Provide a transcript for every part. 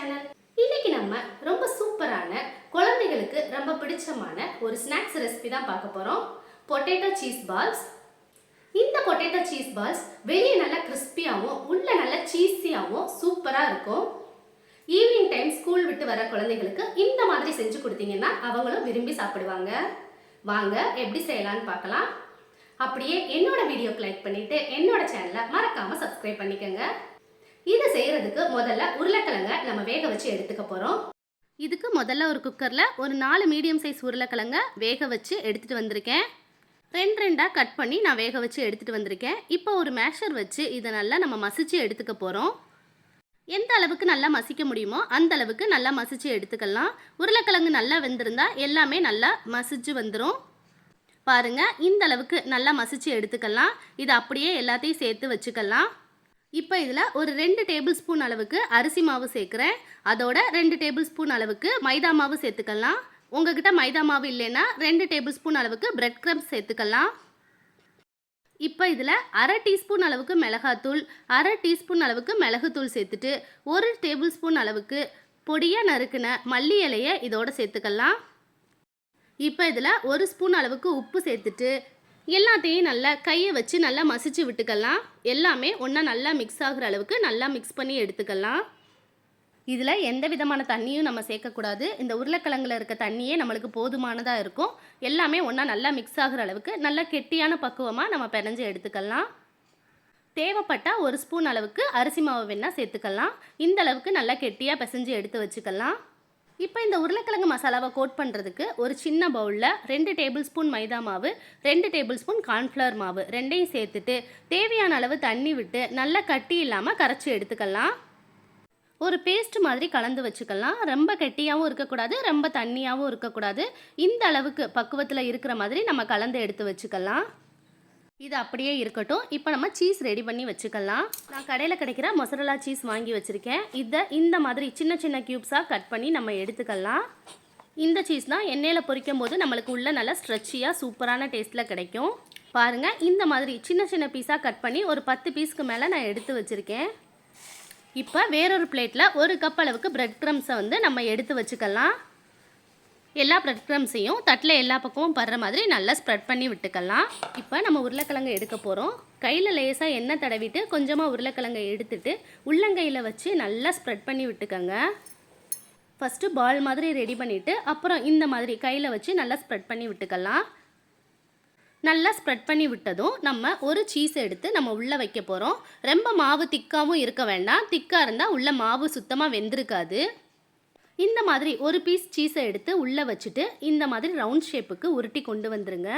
Channel இன்னைக்கு நம்ம ரொம்ப சூப்பரான குழந்தைகளுக்கு ரொம்ப பிடிச்சமான ஒரு ஸ்நாக்ஸ் ரெசிபி தான் பார்க்க போகிறோம் பொட்டேட்டோ சீஸ் பால்ஸ் இந்த பொட்டேட்டோ சீஸ் பால்ஸ் வெளியே நல்லா கிறிஸ்பியாகவும் உள்ள நல்லா சீஸியாகவும் சூப்பராக இருக்கும். ஈவினிங் டைம் ஸ்கூல் விட்டு வர குழந்தைங்களுக்கு இந்த மாதிரி செஞ்சு கொடுத்தீங்கன்னா அவங்களும் விரும்பி சாப்பிடுவாங்க. வாங்க எப்படி செய்யலான்னு பார்க்கலாம். அப்படியே என்னோட வீடியோக்கு லைக் பண்ணிட்டு என்னோட சேனலை மறக்காமல் சப்ஸ்கிரைப் பண்ணிக்கோங்க. இதை செய்யறதுக்கு முதல்ல உருளைக்கிழங்க நம்ம வேக வச்சு எடுத்துக்க போகிறோம் இதுக்கு முதல்ல ஒரு குக்கரில் ஒரு நாலு மீடியம் சைஸ் உருளைக்கிழங்க வேக வச்சு எடுத்துகிட்டு வந்திருக்கேன். ரெண்டு ரெண்டாக கட் பண்ணி நான் வேக வச்சு எடுத்துகிட்டு வந்திருக்கேன். இப்போ ஒரு மேஷர் வச்சு இதை நல்லா நம்ம மசிச்சு எடுத்துக்க போகிறோம் எந்த அளவுக்கு நல்லா மசிக்க முடியுமோ அந்த அளவுக்கு நல்லா மசிச்சு எடுத்துக்கலாம். உருளைக்கிழங்கு நல்லா வெந்திருந்தா எல்லாமே நல்லா மசிச்சு வந்துடும் பாருங்கள் இந்த அளவுக்கு நல்லா மசிச்சு எடுத்துக்கலாம். இது அப்படியே எல்லாத்தையும் சேர்த்து வச்சுக்கலாம். இப்போ இதில் ஒரு ரெண்டு டேபிள் ஸ்பூன் அளவுக்கு அரிசி மாவு சேர்க்குறேன். அதோட ரெண்டு டேபிள் ஸ்பூன் அளவுக்கு மைதா மாவு சேர்த்துக்கலாம். உங்ககிட்ட மைதா மாவு இல்லைன்னா ரெண்டு டேபிள் ஸ்பூன் அளவுக்கு பிரெட் க்ரம்ஸ் சேர்த்துக்கலாம். இப்போ இதில் அரை டீஸ்பூன் அளவுக்கு மிளகாத்தூள் அரை டீஸ்பூன் அளவுக்கு மிளகுத்தூள் சேர்த்துட்டு ஒரு டேபிள் ஸ்பூன் அளவுக்கு பொடியாக நறுக்கின மல்லி இலையை இதோட சேர்த்துக்கலாம். இப்போ இதில் ஒரு ஸ்பூன் அளவுக்கு உப்பு சேர்த்துட்டு எல்லாத்தையும் நல்லா கையை வச்சு நல்லா மசிச்சு விட்டுக்கலாம். எல்லாமே ஒன்றா நல்லா மிக்ஸ் ஆகுற அளவுக்கு நல்லா மிக்ஸ் பண்ணி எடுத்துக்கலாம். இதில் எந்த விதமான தண்ணியும் நம்ம சேர்க்கக்கூடாது. இந்த உருளைக்கிழங்குல இருக்க தண்ணியே நம்மளுக்கு போதுமானதாக இருக்கும். எல்லாமே ஒன்றா நல்லா மிக்ஸ் ஆகுற அளவுக்கு நல்லா கெட்டியான பக்குவமாக நம்ம பிணைஞ்சு எடுத்துக்கலாம். தேவைப்பட்டால் ஒரு ஸ்பூன் அளவுக்கு அரிசி மாவு வேணால் சேர்த்துக்கலாம். இந்த அளவுக்கு நல்லா கெட்டியாக பிசைஞ்சு எடுத்து வச்சுக்கலாம். இப்போ இந்த உருளைக்கிழங்கு மசாலாவை கோட் பண்ணுறதுக்கு ஒரு சின்ன பவுலில் ரெண்டு டேபிள் ஸ்பூன் மைதா மாவு ரெண்டு டேபிள் ஸ்பூன் கார்ன்ஃப்ளவர் மாவு ரெண்டையும் சேர்த்துட்டு தேவையான அளவு தண்ணி விட்டு நல்லா கட்டி இல்லாமல் கரைச்சி எடுத்துக்கலாம். ஒரு பேஸ்ட் மாதிரி கலந்து வச்சுக்கலாம். ரொம்ப கெட்டியாகவும் இருக்கக்கூடாது ரொம்ப தண்ணியாகவும் இருக்கக்கூடாது. இந்த அளவுக்கு பக்குவத்தில் இருக்கிற மாதிரி நம்ம கலந்து எடுத்து வச்சுக்கலாம். இது அப்படியே இருக்கட்டும். இப்போ நம்ம சீஸ் ரெடி பண்ணி வச்சுக்கலாம். நான் கடையில் கிடைக்கிற மொசரலா சீஸ் வாங்கி வச்சுருக்கேன். இதை இந்த மாதிரி சின்ன சின்ன க்யூப்ஸாக கட் பண்ணி நம்ம எடுத்துக்கலாம். இந்த சீஸ் தான் எண்ணெயில் பொரிக்கும் போது நம்மளுக்கு உள்ள நல்லா ஸ்ட்ரெச்சியாக சூப்பரான டேஸ்ட்டில் கிடைக்கும். பாருங்கள் இந்த மாதிரி சின்ன சின்ன பீஸாக கட் பண்ணி ஒரு பத்து பீஸ்க்கு மேலே நான் எடுத்து வச்சுருக்கேன். இப்போ வேறொரு பிளேட்டில் ஒரு கப் அளவுக்கு ப்ரெட் க்ரம்ஸை வந்து நம்ம எடுத்து வச்சுக்கலாம். எல்லா ப்ரெட் க்ரம்ஸையும் தட்டில் எல்லா பக்கமும் படுற மாதிரி நல்லா ஸ்ப்ரெட் பண்ணி விட்டுக்கலாம். இப்போ நம்ம உருளைக்கிழங்கு எடுக்க போகிறோம் கையில் லேசாக எண்ணெய் தடவிட்டு கொஞ்சமாக உருளைக்கிழங்கை எடுத்துட்டு உள்ளங்கையில் வச்சு நல்லா ஸ்ப்ரெட் பண்ணி விட்டுக்கோங்க. ஃபஸ்ட்டு பால் மாதிரி ரெடி பண்ணிவிட்டு அப்புறம் இந்த மாதிரி கையில் வச்சு நல்லா ஸ்ப்ரெட் பண்ணி விட்டுக்கலாம். நல்லா ஸ்ப்ரெட் பண்ணி விட்டதும் நம்ம ஒரு சீஸ் எடுத்து நம்ம உள்ளே வைக்க போகிறோம் ரொம்ப மாவு திக்காகவும் இருக்க வேண்டாம். திக்காக இருந்தால் உள்ள மாவு சுத்தமாக வெந்திருக்காது. இந்த மாதிரி ஒரு பீஸ் சீஸை எடுத்து உள்ளே வச்சுட்டு இந்த மாதிரி ரவுண்ட் ஷேப்புக்கு உருட்டி கொண்டு வந்துருங்க.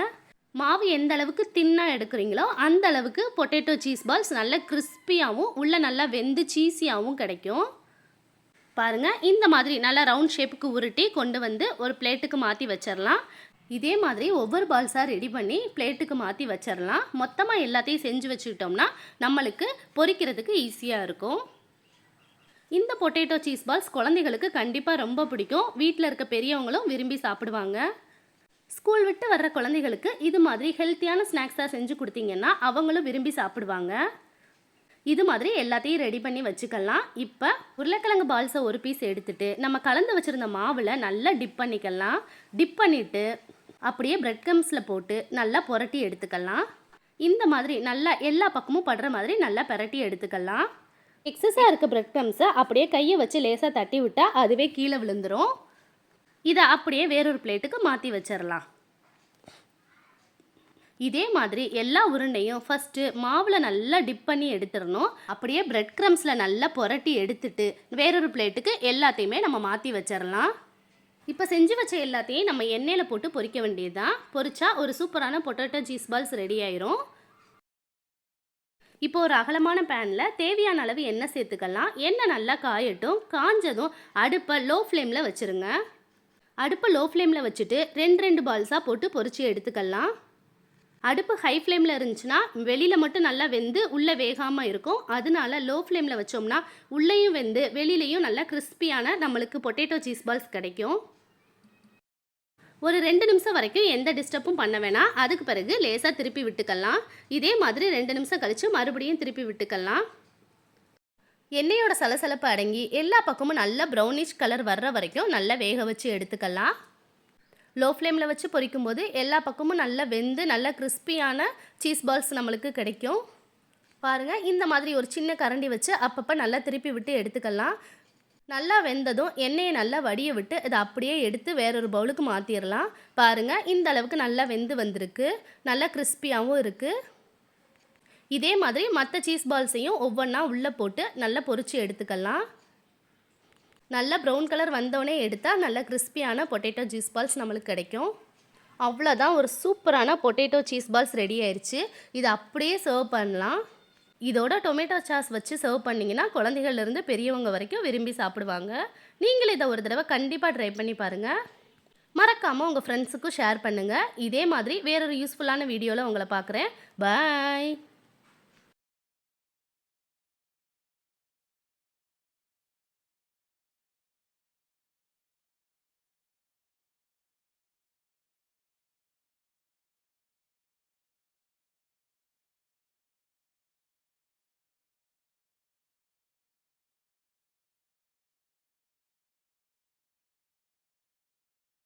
மாவு எந்த அளவுக்கு தின்னாக எடுக்கிறீங்களோ அந்த அளவுக்கு பொட்டேட்டோ சீஸ் பால்ஸ் நல்ல கிறிஸ்பியாகவும் உள்ளே நல்லா வெந்து சீஸியாகவும் கிடைக்கும். பாருங்கள் இந்த மாதிரி நல்லா ரவுண்ட் ஷேப்புக்கு உருட்டி கொண்டு வந்து ஒரு பிளேட்டுக்கு மாற்றி வச்சிடலாம் இதே மாதிரி ஒவ்வொரு பால்ஸாக ரெடி பண்ணி பிளேட்டுக்கு மாற்றி வச்சிடலாம் மொத்தமாக எல்லாத்தையும் செஞ்சு வச்சுக்கிட்டோம்னா நம்மளுக்கு பொறிக்கிறதுக்கு ஈஸியாக இருக்கும். இந்த பொட்டேட்டோ சீஸ் பால்ஸ் குழந்தைகளுக்கு கண்டிப்பாக ரொம்ப பிடிக்கும். வீட்டில் இருக்க பெரியவங்களும் விரும்பி சாப்பிடுவாங்க. ஸ்கூல் விட்டு வர்ற குழந்தைகளுக்கு இது மாதிரி ஹெல்த்தியான ஸ்நாக்ஸாக செஞ்சு கொடுத்தீங்கன்னா அவங்களும் விரும்பி சாப்பிடுவாங்க. இது மாதிரி எல்லாத்தையும் ரெடி பண்ணி வச்சுக்கலாம். இப்போ உருளைக்கிழங்கு பால்ஸை ஒரு பீஸ் எடுத்துட்டு நம்ம கலந்து வச்சுருந்த மாவில் நல்லா டிப் பண்ணிக்கலாம். டிப் பண்ணிவிட்டு அப்படியே பிரெட் கம்ஸில் போட்டு நல்லா புரட்டி எடுத்துக்கலாம். இந்த மாதிரி நல்லா எல்லா பக்கமும் படுற மாதிரி நல்லா பரட்டி எடுத்துக்கலாம். எக்ஸஸாக இருக்க பிரெட் க்ரம்ஸை அப்படியே கையை வச்சு லேசாக தட்டி விட்டால் அதுவே கீழே விழுந்துடும் இதை அப்படியே வேறொரு பிளேட்டுக்கு மாற்றி வச்சிடலாம். இதே மாதிரி எல்லா உருண்டையும் ஃபஸ்ட்டு மாவில் நல்லா டிப் பண்ணி எடுத்துடணும். அப்படியே பிரெட் க்ரம்ஸில் நல்லா புரட்டி எடுத்துட்டு வேறொரு பிளேட்டுக்கு எல்லாத்தையுமே நம்ம மாற்றி வச்சிடலாம். இப்போ செஞ்சு வச்ச எல்லாத்தையும் நம்ம எண்ணெயில் போட்டு பொரிக்க வேண்டியது தான் பொரிச்சா ஒரு சூப்பரான பொட்டேட்டோ சீஸ் பால்ஸ் ரெடி ஆயிரும். இப்போ ஒரு அகலமான பேனில் தேவையான அளவு எண்ணெய் சேர்த்துக்கலாம். எண்ணெய் நல்லா காயட்டும். காஞ்சதும் அடுப்பை லோ ஃப்ளேமில் வச்சுருங்க. அடுப்பை லோ ஃப்ளேமில் வச்சுட்டு ரெண்டு ரெண்டு பால்ஸாக போட்டு பொறிச்சு எடுத்துக்கலாம். அடுப்பு ஹை ஃப்ளேமில் இருந்துச்சுன்னா வெளியில் மட்டும் நல்லா வெந்து உள்ளே வேகாமல் இருக்கும். அதனால லோ ஃப்ளேமில் வச்சோம்னா உள்ளேயும் வெந்து வெளியிலையும் நல்லா கிறிஸ்பியான நம்மளுக்கு பொட்டேட்டோ சீஸ் பால்ஸ் கிடைக்கும். ஒரு ரெண்டு நிமிஷம் வரைக்கும் எந்த டிஸ்டர்பும் பண்ண வேணாம். அதுக்கு பிறகு லேசாக திருப்பி விட்டுக்கலாம். இதே மாதிரி ரெண்டு நிமிஷம் கழித்து மறுபடியும் திருப்பி விட்டுக்கலாம். எண்ணெயோட சலசலப்பு அடங்கி எல்லா பக்கமும் நல்லா ப்ரௌனிஷ் கலர் வர்ற வரைக்கும் நல்லா வேக வச்சு எடுத்துக்கலாம். லோ ஃப்ளேமில் வச்சு பொரிக்கும் போது எல்லா பக்கமும் நல்லா வெந்து நல்லா கிறிஸ்பியான சீஸ் பால்ஸ் நம்மளுக்கு கிடைக்கும். பாருங்கள் இந்த மாதிரி ஒரு சின்ன கரண்டி வச்சு அப்பப்போ நல்லா திருப்பி விட்டு எடுத்துக்கலாம். நல்லா வெந்ததும் எண்ணெயை நல்லா வடிய விட்டு இதை அப்படியே எடுத்து வேறொரு பவுலுக்கு மாற்றிடலாம் பாருங்கள் இந்த அளவுக்கு நல்லா வெந்து வந்திருக்கு. நல்லா கிறிஸ்பியாகவும் இருக்குது இதே மாதிரி மற்ற சீஸ் பால்ஸையும் ஒவ்வொன்றா உள்ளே போட்டு நல்லா பொறிச்சு எடுத்துக்கலாம். நல்லா ப்ரௌன் கலர் வந்தோடனே எடுத்தால் நல்லா கிறிஸ்பியான பொட்டேட்டோ சீஸ் பால்ஸ் நம்மளுக்கு கிடைக்கும். அவ்வளோதான் ஒரு சூப்பரான பொட்டேட்டோ சீஸ் பால்ஸ் ரெடி ஆயிடுச்சு இதை அப்படியே சர்வ் பண்ணலாம். இதோட டொமேட்டோ சாஸ் வச்சு சர்வ் பண்ணிங்கன்னா குழந்தைகள்லேருந்து பெரியவங்க வரைக்கும் விரும்பி சாப்பிடுவாங்க. நீங்களும் இதை ஒரு தடவை கண்டிப்பாக ட்ரை பண்ணி பாருங்கள் மறக்காமல் உங்கள் ஃப்ரெண்ட்ஸுக்கும் ஷேர் பண்ணுங்கள் இதே மாதிரி வேறொரு யூஸ்ஃபுல்லான வீடியோவில் உங்களை பார்க்குறேன். பாய்